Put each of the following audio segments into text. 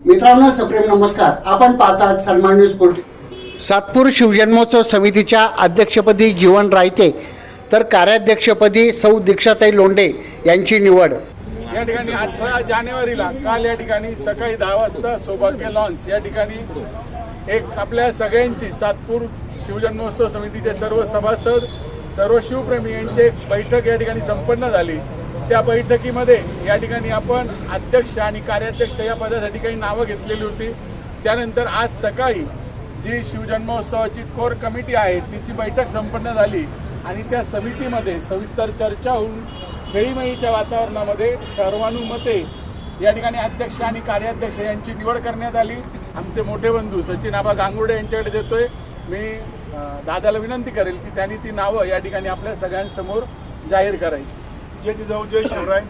मित्रांनो सप्रेम नमस्कार. आपण पाहतात सन्मान न्यूज पोर्टल सातपूर शिवजन्मोत्सव समितीच्या अध्यक्षपदी जीवन रायते तर कार्याध्यक्षपदी सौ दीक्षाताई लोंढे यांची निवड. या ठिकाणी अठरा जानेवारीला काल या ठिकाणी सकाळी दहा वाजता सौभाग्य लॉन्स या ठिकाणी एक आपल्या सगळ्यांची सातपूर शिवजन्मोत्सव समितीचे सर्व सभासद सर्व शिवप्रेमी यांची एक बैठक या ठिकाणी संपन्न झाली. त्या बैठकीमध्ये या ठिकाणी आपण अध्यक्ष आणि कार्याध्यक्ष या पदासाठी काही नावं घेतलेली होती. त्यानंतर आज सकाळी जी शिवजन्मोत्सवाची कोर कमिटी आहे तिची बैठक संपन्न झाली आणि त्या समितीमध्ये सविस्तर चर्चा होऊन खेळीमेळीच्या वातावरणामध्ये सर्वानुमते या ठिकाणी अध्यक्ष आणि कार्याध्यक्ष यांची निवड करण्यात आली. आमचे मोठे बंधू सचिन आबा गांगुडे यांच्याकडे देतोय. मी दादाला विनंती करेल की त्यांनी ती नावं या ठिकाणी आपल्या सगळ्यांसमोर जाहीर करायची. जय जिजाऊ जय शिवराय.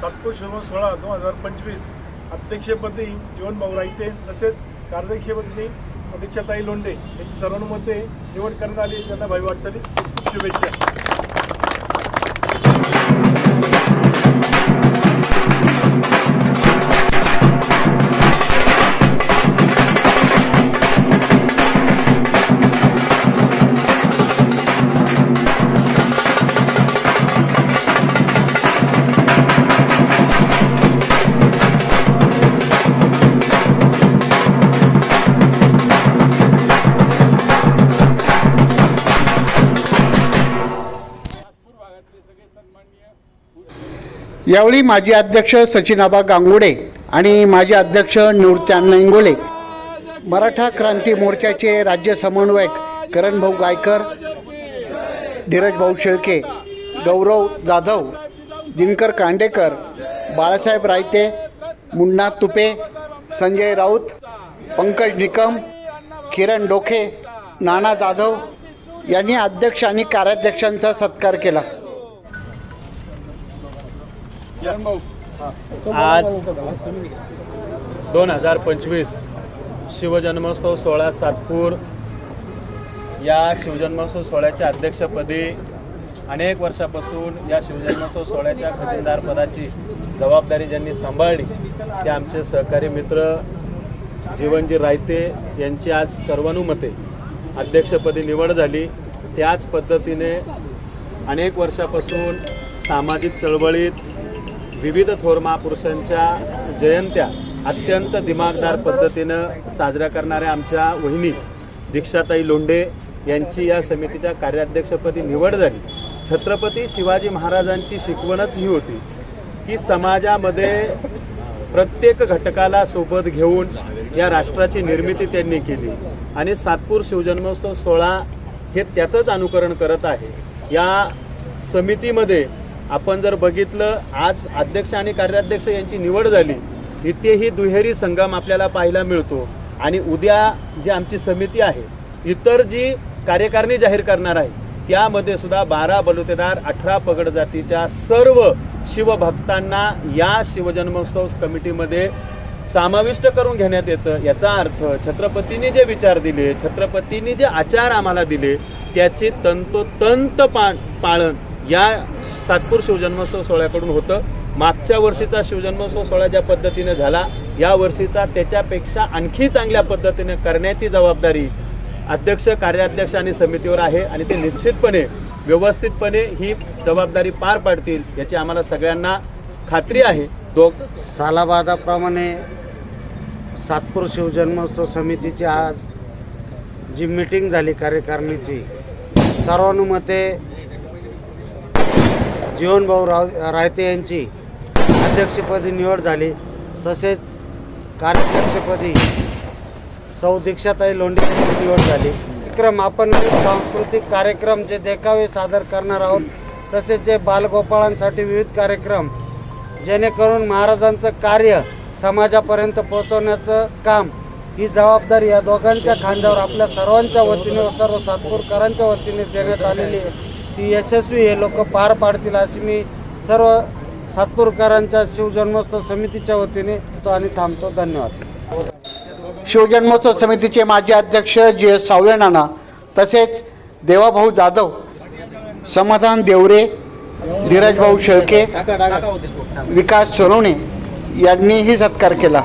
सातपूर शिवराय सोळा दोन हजार पंचवीस. अध्यक्षपदी जीवनभाऊ रायते तसेच कार्याध्यक्षपदी अध्यक्षताई लोंढे. यांची सर्वानुमते निवड करण्यात आली. त्यांना भाई वाटचालीस खूप खूप शुभेच्छा. यावेळी माजी अध्यक्ष सचिनाबा गांगुडे आणि माजी अध्यक्ष निवृत्त्यान इंगोले मराठा क्रांती मोर्चाचे राज्य समन्वयक करणभाऊ गायकर धीरजभाऊ शेळके गौरव जाधव दिनकर कांडेकर बाळासाहेब रायते मुन्ना तुपे संजय राऊत पंकज निकम किरण डोखे नाना जाधव यांनी अध्यक्ष आणि कार्याध्यक्षांचा सत्कार केला. आज दोन हजार पंचवीस. शिवजन्मोत्सव सोहळा सातपूर. या शिवजन्मोत्सव सोहळ्याच्या अध्यक्षपदी अनेक वर्षापासून या शिवजन्मोत्सव सोहळ्याच्या खजिनदार पदाची जबाबदारी ज्यांनी सांभाळली ते आमचे सहकारी मित्र जीवनजी रायते यांची आज सर्वानुमते अध्यक्षपदी निवड झाली. त्याच पद्धतीने अनेक वर्षापासून सामाजिक चळवळीत विविध थोर महापुरुषांच्या जयंत्या अत्यंत दिमागदार पद्धतीनं साजऱ्या करणाऱ्या आमच्या वहिनी दीक्षाताई लोंढे यांची या समितीच्या कार्याध्यक्षपदी निवड झाली. छत्रपती शिवाजी महाराजांची शिकवणच ही होती की समाजामध्ये प्रत्येक घटकाला सोबत घेऊन या राष्ट्राची निर्मिती त्यांनी केली. आणि सातपूर शिवजन्मोत्सव सोहळा हे त्याचंच अनुकरण करत आहे. या समितीमध्ये आपण जर बघितलं आज अध्यक्ष आणि कार्याध्यक्ष यांची निवड झाली इथेही दुहेरी संगम आपल्याला पाहायला मिळतो. आणि उद्या जी आमची समिती आहे इतर जी कार्यकारिणी जाहीर करणार आहे त्यामध्ये सुद्धा बारा बलुतेदार अठरा पगड जातीच्या सर्व शिवभक्तांना या शिवजन्मोत्सव कमिटीमध्ये समाविष्ट करून घेण्यात येतं. याचा अर्थ छत्रपतींनी जे विचार दिले छत्रपतींनी जे आचार आम्हाला दिले त्याचे तंतोतंत पा पालन या सातपूर शिवजन्मोत्सव सोहळ्याकडून होतं. मागच्या वर्षीचा शिवजन्मोत्सव सोहळा ज्या पद्धतीने झाला या वर्षीचा त्याच्यापेक्षा आणखी चांगल्या पद्धतीने करण्याची जबाबदारी अध्यक्ष कार्याध्यक्ष आणि समितीवर आहे आणि ते निश्चितपणे व्यवस्थितपणे ही जबाबदारी पार पाडतील याची आम्हाला सगळ्यांना खात्री आहे. दो सालाबादाप्रमाणे सातपूर शिवजन्मोत्सव समितीची आज जी मीटिंग झाली कार्यकारिणीची सर्वानुमते जीवनभाऊ राव रायते यांची अध्यक्षपदी निवड झाली. तसेच कार्याध्यक्षपदी सौ दीक्षाताई लोंढे यांची निवड झाली. विक्रम आपण सांस्कृतिक कार्यक्रम जे देखावे सादर करणार आहोत तसेच जे बालगोपाळांसाठी विविध कार्यक्रम जेणेकरून महाराजांचं कार्य समाजापर्यंत पोहोचवण्याचं काम ही जबाबदारी या दोघांच्या खांद्यावर आपल्या सर्वांच्या वतीने सर्व सातपूरकरांच्या वतीने देण्यात आलेली आहे. ती यशस्वी हे लोक पार पाडतील अशी मी सर्व सातपूरकरांच्या शिवजन्मोत्सव समितीच्या वतीने तो आणि थांबतो. धन्यवाद. शिवजन्मोत्सव समितीचे माजी अध्यक्ष जी एस सावळे नाना तसेच देवाभाऊ जाधव समाधान देवरे धीरजभाऊ शेळके विकास सोनवणे यांनीही सत्कार केला.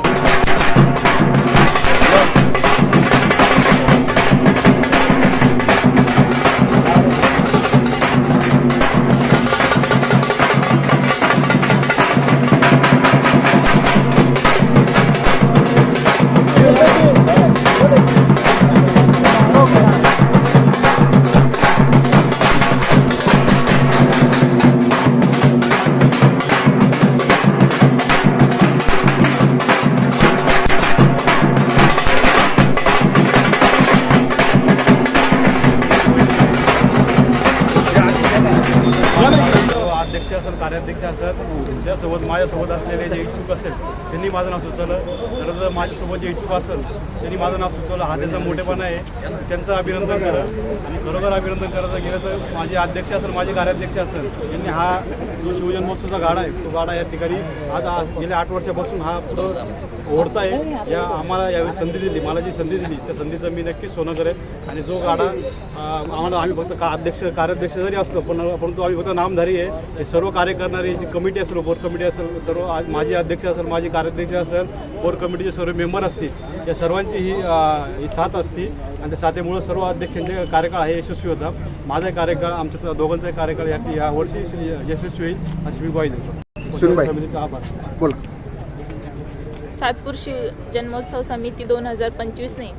माझं नाव सुचवलं. तर माझ्यासोबत जे इच्छुक असेल त्यांनी माझं नाव सुचवलं. हा त्यांचा मोठेपणा आहे. त्यांचं अभिनंदन करा. आणि खरोखर अभिनंदन करायचं गेलं तर माझे अध्यक्ष असेल माझे कार्याध्यक्ष असेल यांनी हा जो शिवजन्मोत्सवचा गाडा आहे तो गाडा या ठिकाणी आज आज गेल्या आठ वर्षापासून हा पुढं ओढता आहे या आम्हाला यावेळी संधी दिली मला जी संधी दिली. त्या संधीचं मी नक्कीच सोनं करेन. आणि जो गाडा आम्हाला आम्ही फक्त का अध्यक्ष कार्याध्यक्ष जरी असलो पण परंतु आम्ही फक्त नामधारी आहे. हे सर्व कार्य करणारी जी कमिटी असेल बोर्ड कमिटी असेल सर्व आज माझे अध्यक्ष असेल माझे कार्याध्यक्ष असेल कोर कमिटीचे सर्व मेंबर असतील. या सर्वांची ही ही साथ असती. आणि त्या साथीमुळं सर्व अध्यक्षांचे कार्यकाळ हे यशस्वी होता माझा कार्यकाळ आमच्या दोघांचा कार्यकाळ या या वर्षी यशस्वी होईल. अशी मी ग्वाही देतो. समितीचा आभार. बोला. सातपूर शिव जन्मोत्सव समिती दोन हजार पंचवीसने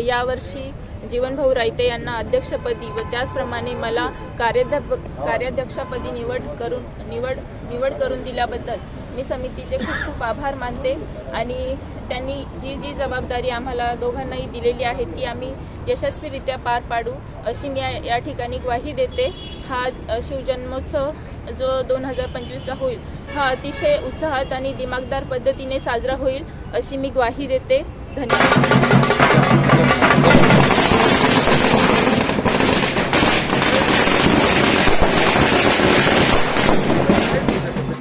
यावर्षी जीवनभाऊ रायते यांना अध्यक्षपदी व त्याचप्रमाणे मला कार्याध्यप कार्याध्यक्षपदी निवड करून निवड निवड करून दिल्याबद्दल मी समितीचे खूप खूप आभार मानते आणि त्यांनी जी जी जबाबदारी आम्हाला दोघांनाही दिलेली आहे ती आम्ही यशस्वीरित्या पार पाडू अशी मी या ठिकाणी ग्वाही देते. हा शिवजन्मोत्सव जो दोन हजार पंचवीसचा होईल हा अतिशय उत्साहात आणि दिमागदार पद्धतीने साजरा होईल अशी मी ग्वाही देते. धन्यवाद.